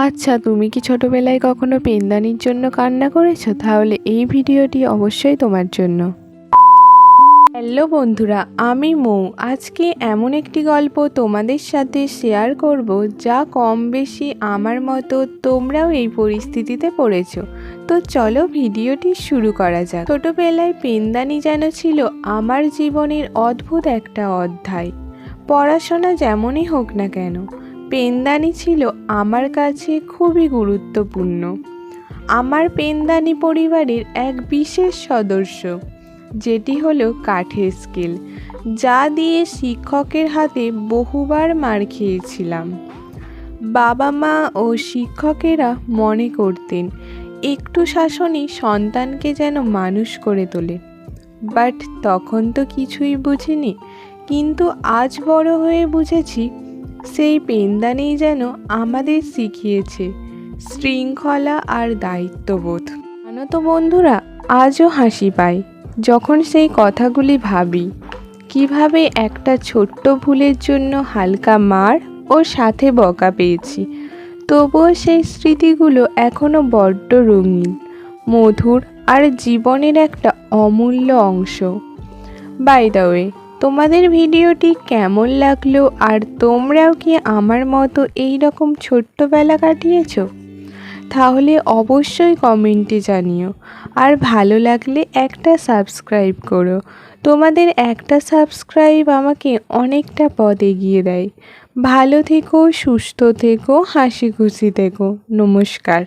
আচ্ছা তুমি কি ছোটোবেলায় কখনো পেনদানির জন্য কান্না করেছ? তাহলে এই ভিডিওটি অবশ্যই তোমার জন্য। হ্যালো বন্ধুরা, আমি মৌ। আজকে এমন একটি গল্প তোমাদের সাথে শেয়ার করব যা কম বেশি আমার মতো তোমরাও এই পরিস্থিতিতে পড়েছো। তো চলো ভিডিওটি শুরু করা যাক। ছোটোবেলায় পেনদানি যেন ছিল আমার জীবনের অদ্ভুত একটা অধ্যায়। পড়াশোনা যেমনই হোক না কেন পেনদানি ছিল আমার কাছে খুবই গুরুত্বপূর্ণ। আমার পেনদানি পরিবারের এক বিশেষ সদস্য, যেটি হলো কাঠের স্কেল, যা দিয়ে শিক্ষকের হাতে বহুবার মার খেয়েছিলাম। বাবা মা ও শিক্ষকেরা মনে করতেন, একটু শাসনই সন্তানকে যেন মানুষ করে তোলে। বাট তখন তো কিছুই বুঝিনি, কিন্তু আজ বড় হয়ে বুঝেছি সেই পেনদানেই যেন আমাদের শিখিয়েছে শৃঙ্খলা আর দায়িত্ববোধ। জানো তো বন্ধুরা, আজও হাসি পায় যখন সেই কথাগুলি ভাবি, কীভাবে একটা ছোট্ট ভুলের জন্য হালকা মার ও সাথে বকা পেয়েছি। তবুও সেই স্মৃতিগুলো এখনও বড্ড রঙিন, মধুর আর জীবনের একটা অমূল্য অংশ। বাই দ্য ওয়ে তোমাদের ভিডিওটি কেমন লাগল আর তোমরাও কি আমার মতো এই রকম ছোট্টবেলা কাটিয়েছো? তাহলে অবশ্যই কমেন্টে জানিও। আর ভালো লাগলে একটা সাবস্ক্রাইব করো। তোমাদের একটা সাবস্ক্রাইব আমাকে অনেকটা পথ এগিয়ে দেয়। ভালো থেকো, সুস্থ থেকো, হাসি খুশি থেকো। নমস্কার।